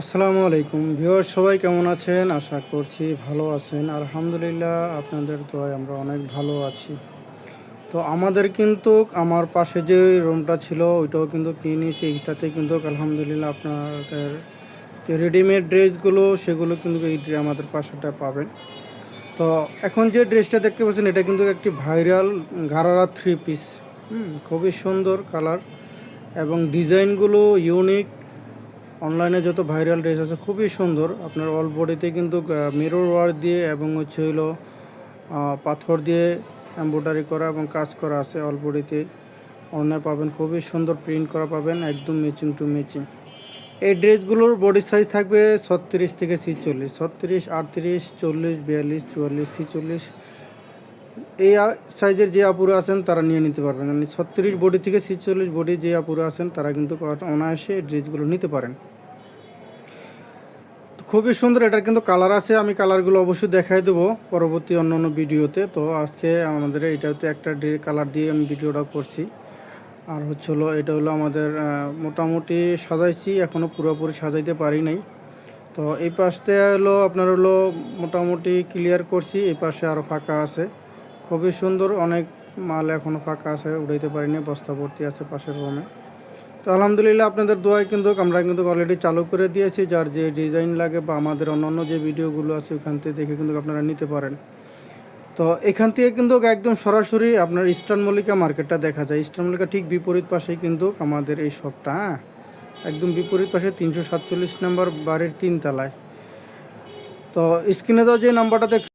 আসসালামু আলাইকুম। ভিউয়ার সবাই কেমন আছেন? আশা করছি ভালো আছেন। আলহামদুলিল্লাহ, আপনাদের দোয়ায় আমরা অনেক ভালো আছি। তো আমাদের কিন্তু আমার পাশে যে রুমটা ছিল, ওইটাও কিন্তু কিনে নিয়েছি। এইটাতে কিন্তু আলহামদুলিল্লাহ আপনাদের রেডিমেড ড্রেসগুলো সেগুলো কিন্তু এই আমাদের পাশেটা পাবেন। তো এখন যে ড্রেসটা দেখতে পাচ্ছেন, এটা কিন্তু একটি ভাইরাল গারারা থ্রি পিস হুম, খুবই সুন্দর কালার এবং ডিজাইনগুলো ইউনিক অনলাইনে যত ভাইরাল ড্রেস আছে, খুবই সুন্দর। আপনার অল বডিতে কিন্তু মিরর ওয়ার দিয়ে এবং হচ্ছে হলো পাথর দিয়ে এম্ব্রয়ডারি করা এবং কাজ করা আছে অল বডিতে অনলাইনে পাবেন, খুবই সুন্দর প্রিন্ট করা পাবেন, একদম ম্যাচিং টু ম্যাচিং এই ড্রেসগুলোর বডি সাইজ থাকবে ছত্রিশ থেকে ছিচল্লিশ, ছত্রিশ, আটত্রিশ, চল্লিশ, বিয়াল্লিশ, চুয়াল্লিশ, ছিচল্লিশ। এই সাইজের যে আপুরা আছেন, তারা নিয়ে নিতে পারবেন। মানে ছত্রিশ বডি থেকে ছিচল্লিশ বডি যে আপুরা আছেন, তারা কিন্তু অনায়াসে ড্রেসগুলো নিতে পারেন। খুবই সুন্দর, এটার কিন্তু কালার আছে, আমি কালারগুলো অবশ্যই দেখাই দেবো পরবর্তী অন্য অন্য ভিডিওতে। তো আজকে আমাদের এইটাতে একটা কালার দিয়ে আমি ভিডিওটা করছি। আর হচ্ছে হলো, এটা হলো আমাদের মোটামুটি সাজাইছি এখনও পুরোপুরি সাজাইতে পারি নাই। তো এই পাশটা হলো, আপনার হলো মোটামুটি ক্লিয়ার করছি, এই পাশে আরও ফাঁকা আছে। খুবই সুন্দর, অনেক মাল এখনও ফাঁকা আছে, উঠাইতে পারিনি, বস্তা ভর্তি আছে পাশের রুমে। তো আলহামদুলিল্লাহ আপনাদের দোয়ায় কিন্তু আমরা কিন্তু অলরেডি চালু করে দিয়েছি, যার যে ডিজাইন লাগে বা আমাদের অন্যান্য যে ভিডিওগুলো আছে ওখান থেকে দেখে কিন্তু আপনারা নিতে পারেন। তো এখান থেকে কিন্তু একদম সরাসরি আপনার ইস্টার্ন মল্লিকা মার্কেটটা দেখা যায়। ইস্টার্ন মল্লিকা ঠিক বিপরীত পাশেই কিন্তু আমাদের এই শপটা হ্যাঁ? একদম বিপরীত পাশে তিনশো সাতচল্লিশ নম্বর বাড়ির তিনতলায়। তো স্ক্রিনে দেওয়া যে নাম্বারটা দেখ